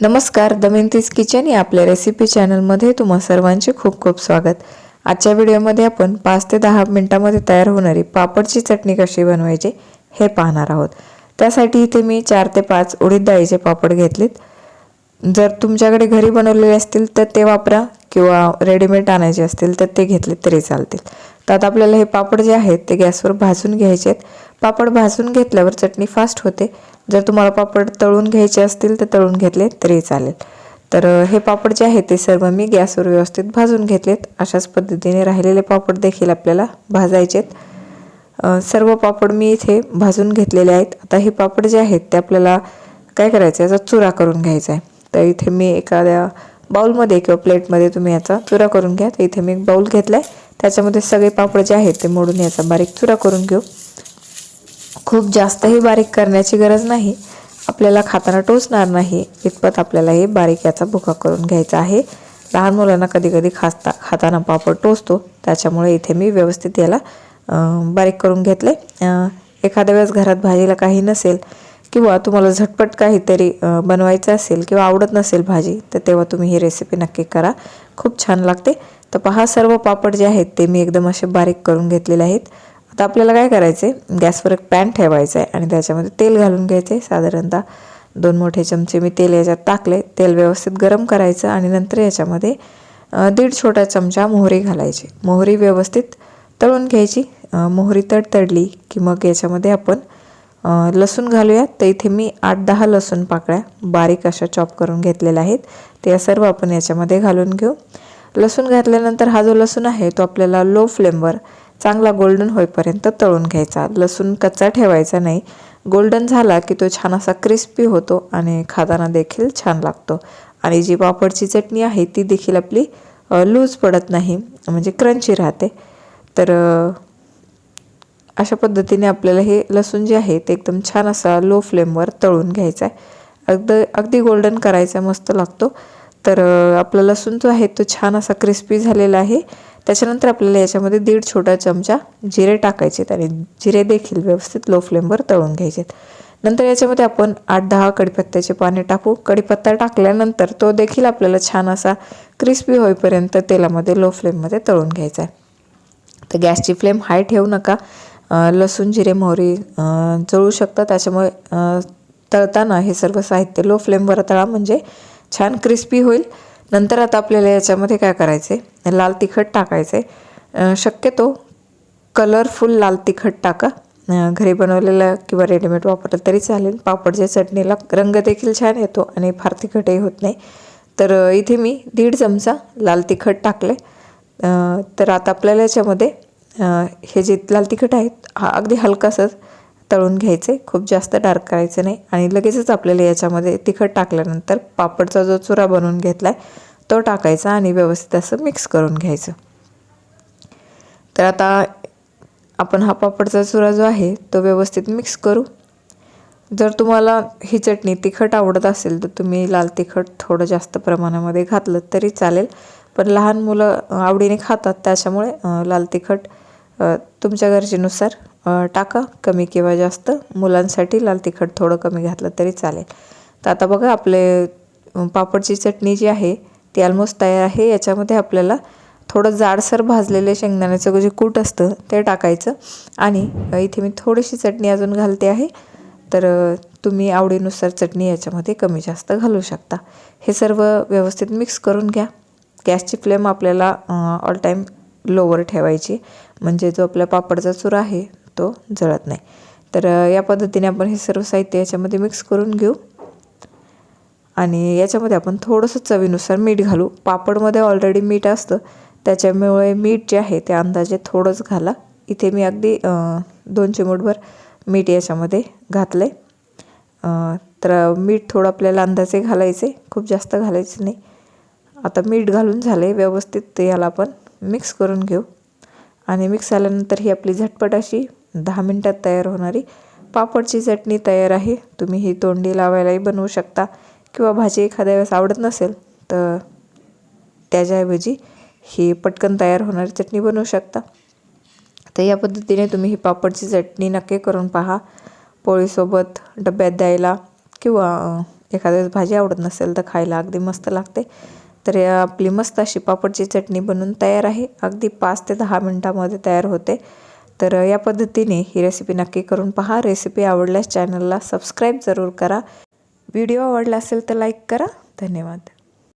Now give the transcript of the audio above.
नमस्कार दमयंतीज किचन या आपल्या रेसिपी चॅनलमध्ये तुम्हा सर्वांचे खूप खूप स्वागत. आजच्या व्हिडिओमध्ये आपण पाच ते दहा मिनटामध्ये तयार होणारी पापडची चटणी कशी बनवायची हे पाहणार आहोत. त्यासाठी इथे मी चार ते पाच उडीद डाळीचे पापड घेतलेत. जर तुमच्याकडे घरी बनवलेले असतील तर ते वापरा किंवा रेडीमेड आणायचे असतील तर ते घेतले तरी चालतील. तर आता आपल्याला हे पापड जे आहेत ते गॅसवर भाजून घ्यायचे आहेत पापड भाजून घेतल्यावर चटणी फास्ट होते. जर तुम्हाला पापड तळून घ्यायचे असतील तर तळून घेतले तरी चालेल. तर हे पापड जे आहे ते सर्व मी गॅसवर व्यवस्थित भाजून घेतलेत. अशाच पद्धतीने राहिलेले पापड देखील आपल्याला भाजायचेत. सर्व पापड मी इथे भाजून घेतलेले आहेत. आता हे पापड जे आहेत ते आपल्याला काय करायचं याचा चुरा करून घ्यायचा आहे तर इथे मी एखाद्या बाऊलमध्ये किंवा प्लेटमध्ये तुम्ही याचा चुरा करून घ्या. तर इथे मी एक बाउल घेतला आहे त्याच्यामध्ये सगळे पापड जे आहेत ते मोडून याचा बारीक चुरा करून घेऊ. खूप जास्तही बारीक करण्याची गरज नाही. आपल्याला खाताना टोचणार नाही. इतपत आपल्याला हे बारीक याचा भुका करून घ्यायचा आहे. लहान मुलांना कधी कधी खासता खाताना पापड टोचतो. त्याच्यामुळे इथे मी व्यवस्थित याला बारीक करून घेतले एखाद्या वेळेस घरात भाजीला काही नसेल किंवा तुम्हाला झटपट काहीतरी बनवायचं असेल किंवा आवडत नसेल भाजी तर तेव्हा तुम्ही ही रेसिपी नक्की करा. खूप छान लागते. तर पहा सर्व पापड जे आहेत ते मी एकदम असे बारीक करून घेतलेले आहेत. आता आपल्याला काय करायचं आहे गॅसवर एक पॅन ठेवायचं आहे आणि त्याच्यामध्ये तेल घालून घ्यायचं आहे साधारणतः दोन मोठे चमचे मी तेल याच्यात टाकले तेल व्यवस्थित गरम करायचं आणि नंतर याच्यामध्ये दीड छोटा चमचा मोहरी घालायची. मोहरी व्यवस्थित तळून घ्यायची. मोहरी तडतडली की मग याच्यामध्ये आपण लसूण घालूया. तर इथे मी आठ दहा लसूण पाकळ्या बारीक अशा चॉप करून घेतलेल्या आहेत. त्या सर्व आपण याच्यामध्ये घालून घेऊ. लसूण घातल्यानंतर हा जो लसूण आहे तो आपल्याला लो फ्लेमवर चांगला गोल्डन होईपर्यंत तळून घ्यायचा. लसूण कच्चा ठेवायचा नाही. गोल्डन झाला की तो छान असा क्रिस्पी होतो आणि खाताना देखील छान लागतो. आणि जी पापडची चटणी आहे ती देखील आपली लूज पडत नाही म्हणजे क्रंची राहते. तर अशा पद्धतीने आपल्याला हे लसूण जे आहे ते एकदम छान असा लो फ्लेमवर तळून घ्यायचा आहे. अगदी अगदी गोल्डन करायचा मस्त लागतो. तर आपला लसूण जो आहे तो छान असा क्रिस्पी झालेला आहे. त्याच्यानंतर आपल्याला याच्यामध्ये दीड छोटा चमचा जिरे टाकायचे आहेत आणि जिरे देखील व्यवस्थित लो फ्लेमवर तळून घ्यायचे आहेत. नंतर याच्यामध्ये आपण आठ दहा कडीपत्त्याचे पाने टाकू. कडीपत्ता टाकल्यानंतर तो देखील आपल्याला छान असा क्रिस्पी होईपर्यंत तेलामध्ये लो फ्लेममध्ये तळून घ्यायचा आहे. तर गॅसची फ्लेम हाय ठेवू नका. लसूण जिरे मोहरी जळू शकतात त्याच्यामुळे तळताना हे सर्व साहित्य लो फ्लेमवर तळा म्हणजे छान क्रिस्पी होईल. नंतर आता आपल्याला याच्यामध्ये काय करायचं आहे लाल तिखट टाकायचं आहे शक्यतो कलरफुल लाल तिखट टाका. घरी बनवलेलं किंवा रेडीमेड वापरलं तरी चालेल. पापडच्या चटणीला रंग देखील छान येतो आणि फार तिखटही होत नाही. तर इथे मी दीड चमचा लाल तिखट टाकले तर आता आपल्याला याच्यामध्ये हे जे लाल तिखट आहेत हा अगदी हलकासं तळून घ्यायचे खूप जास्त डार्क करायचं नाही. आणि लगेचच आपल्याला याच्यामध्ये तिखट टाकल्यानंतर पापडचा जो चुरा बनवून घेतला आहे तो टाकायचा आणि व्यवस्थित असं मिक्स करून घ्यायचं. तर आता आपण हा पापडचा चुरा जो आहे तो व्यवस्थित मिक्स करू. जर तुम्हाला ही चटणी तिखट आवडत असेल तर तुम्ही लाल तिखट थोडं जास्त प्रमाणामध्ये घातलं तरी चालेल. पण लहान मुलं आवडीने खातात त्याच्यामुळे लाल तिखट तुमच्या गरजेनुसार टाका कमी किंवा जास्त. मुलांसाठी लाल तिखट थोडं कमी घातलं तरी चालेल. तर आता बघा आपले पापडची चटणी जी आहे ती ऑलमोस्ट तयार आहे. याच्यामध्ये आपल्याला थोडं जाडसर भाजलेले शेंगदाण्याचं जे कूट असतं ते टाकायचं. आणि इथे मी थोडीशी चटणी अजून घालते आहे. तर तुम्ही आवडीनुसार चटणी याच्यामध्ये कमी जास्त घालू शकता. हे सर्व व्यवस्थित मिक्स करून घ्या. गॅसची फ्लेम आपल्याला ऑल टाईम लोवर ठेवायची. म्हणजे जो आपला पापडचा चुरा आहे तो जळत नाही. तर या पद्धतीने आपण हे सर्व साहित्य याच्यामध्ये मिक्स करून घेऊ. आणि याच्यामध्ये आपण थोडंसं चवीनुसार मीठ घालू. पापडमध्ये ऑलरेडी मीठ असतं. त्याच्यामुळे मीठ जे आहे ते अंदाजे थोडंच घाला. इथे मी अगदी दोन चिमूटभर मीठ याच्यामध्ये घातलं आहे तर मीठ थोडं आपल्याला अंदाजे घालायचे खूप जास्त घालायचे नाही. आता मीठ घालून झाले व्यवस्थित. ते याला आपण मिक्स करून घेऊ. आणि मिक्स झाल्यानंतर ही आपली झटपट अशी दहा मिनटात तयार होणारी पापडची चटणी तयार आहे. तुम्ही ही तोंडी लावायलाही बनवू शकता. किंवा भाजी एखाद्या वेळेस आवडत नसेल तर त्याच्याऐवजी ही पटकन तयार होणारी चटणी बनवू शकता. तर या पद्धतीने तुम्ही ही पापडची चटणी नक्की करून पहा. पोळीसोबत डब्यात द्यायला किंवा एखाद्या वेळेस भाजी आवडत नसेल तर खायला अगदी मस्त लागते. तर आपली मस्त अशी पापडची चटणी बनवून तयार आहे. अगदी पाच ते दहा मिनटामध्ये तयार होते. तर या पद्धतीने ही रेसिपी नक्की करून पहा. रेसिपी आवडल्यास चॅनलला सबस्क्राईब जरूर करा. व्हिडिओ आवडला असेल तर लाईक करा. धन्यवाद.